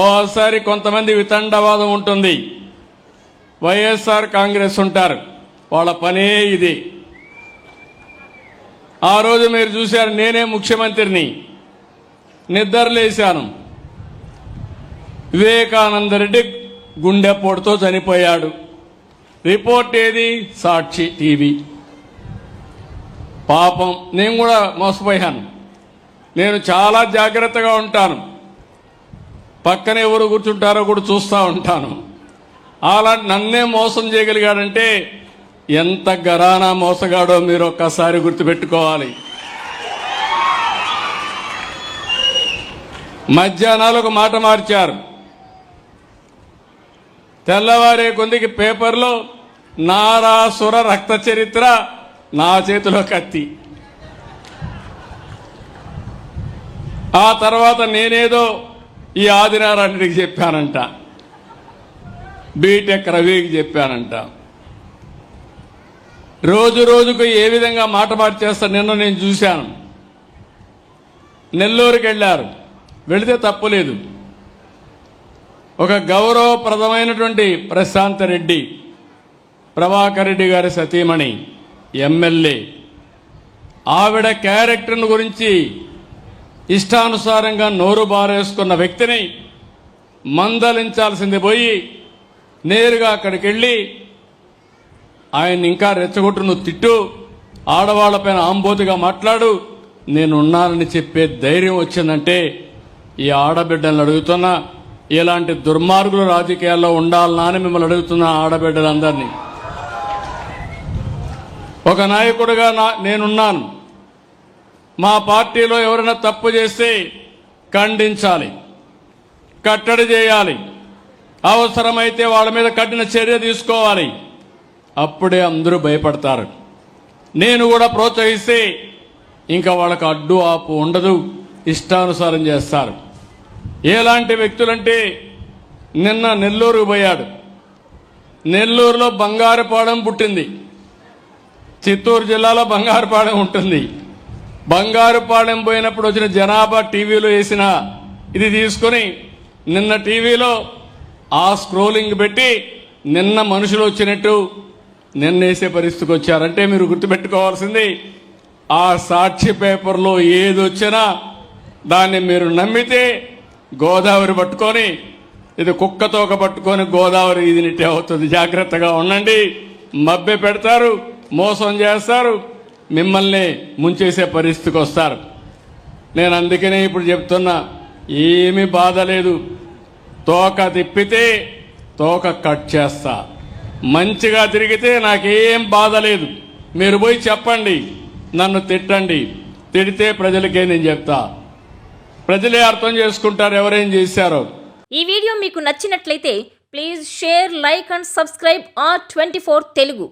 ఓసారి కొంతమంది వితండవాదం ఉంటుంది. వైఎస్ఆర్ కాంగ్రెస్ ఉంటారు. వాళ్ళ పనే ఇది. ఆ రోజు మీరు చూశారు నేనే ముఖ్యమంత్రిని. నిద్రలేశాను. వివేకానంద రెడ్డి గుండెపోటుతో చనిపోయాడు. రిపోర్ట్ ఏది? సాక్షి టీవీ. పాపం నేను కూడా మోసపోయాను. నేను చాలా జాగ్రత్తగా ఉంటాను. పక్కన ఎవరు కూర్చుంటారో కూడా చూస్తూ ఉంటాను. అలా నన్నే మోసం చేయగలిగాడంటే ఎంత గరానా మోసగాడో మీరు ఒక్కసారి గుర్తుపెట్టుకోవాలి. మధ్యాహ్నాలు ఒక మాట మార్చారు. తెల్లవారే కొందికి పేపర్లో నారాసుర రక్త చరిత్ర నా చేతిలో కత్తి. ఆ తర్వాత నేనేదో ఈ ఆదినారాయణుడికి చెప్పానంట. బీటెక్ రవికి చెప్పానంట. రోజు రోజుకు ఏ విధంగా మాట మార్చేస్తా నిన్న నేను చూశాను. నెల్లూరుకి వెళ్ళారు. వెళితే తప్పులేదు ఒక గౌరవప్రదమైనటువంటి ప్రశాంత్ రెడ్డి ప్రభాకర్ రెడ్డి గారి సతీమణి ఎమ్మెల్యే. ఆవిడ క్యారెక్టర్ను గురించి ఇష్టానుసారంగా నోరు బారేసుకున్న వ్యక్తిని మందలించాల్సింది పోయి నేరుగా అక్కడికి వెళ్ళి ఆయన ఇంకా రెచ్చగొట్టు నువ్వు తిట్టు ఆడవాళ్ళపైన ఆంబోతిగా మాట్లాడు నేనున్నానని చెప్పే ధైర్యం వచ్చిందంటే ఈ ఆడబిడ్డలను అడుగుతున్నా ఇలాంటి దుర్మార్గులు రాజకీయాల్లో ఉండాలనా అని మిమ్మల్ని అడుగుతున్నా ఆడబిడ్డలందరినీ. ఒక నాయకుడిగా నా నేనున్నాను. మా పార్టీలో ఎవరైనా తప్పు చేస్తే ఖండించాలి కట్టడి చేయాలి. అవసరమైతే వాళ్ళ మీద కఠిన చర్య తీసుకోవాలి. అప్పుడే అందరూ భయపడతారు. నేను కూడా ప్రోత్సహిస్తే ఇంకా వాళ్ళకు అడ్డు ఆపు ఉండదు ఇష్టానుసారం చేస్తారు. ఎలాంటి వ్యక్తులంటే నిన్న నెల్లూరు పోయాడు. నెల్లూరులో బంగారుపాడెం పుట్టింది. చిత్తూరు జిల్లాలో బంగారుపాడెం ఉంటుంది. బంగారుపాడెం పోయినప్పుడు వచ్చిన జనాభా టీవీలో వేసిన ఇది తీసుకొని నిన్న టీవీలో ఆ స్క్రోలింగ్ పెట్టి నిన్న మనుషులు వచ్చినట్టు నిన్న వేసే పరిస్థితికి వచ్చారంటే మీరు గుర్తుపెట్టుకోవాల్సింది ఆ సాక్షి పేపర్లో ఏది వచ్చినా దాన్ని మీరు నమ్మితే గోదావరి పట్టుకొని ఇది కుక్కతోక పట్టుకొని గోదావరి ఇదినిట్టే అవుతుంది. జాగ్రత్తగా ఉండండి. మబ్బె పెడతారు మోసం చేస్తారు. మిమ్మల్ని ముంచేసే పరిస్థితికి వస్తారు. నేను అందుకనే ఇప్పుడు చెప్తున్నా ఏమీ బాధ లేదు. తోక తిప్పితే తోక కట్ చేస్తా. మంచిగా తిరిగితే నాకేం బాధ లేదు. మీరు పోయి చెప్పండి నన్ను తిట్టండి. తిడితే ప్రజలకే నేను చెప్తా. ప్రజలే అర్థం చేసుకుంటారు ఎవరేం చేశారో. ఈ వీడియో మీకు నచ్చినట్లయితే please share like and subscribe R twenty Telugu.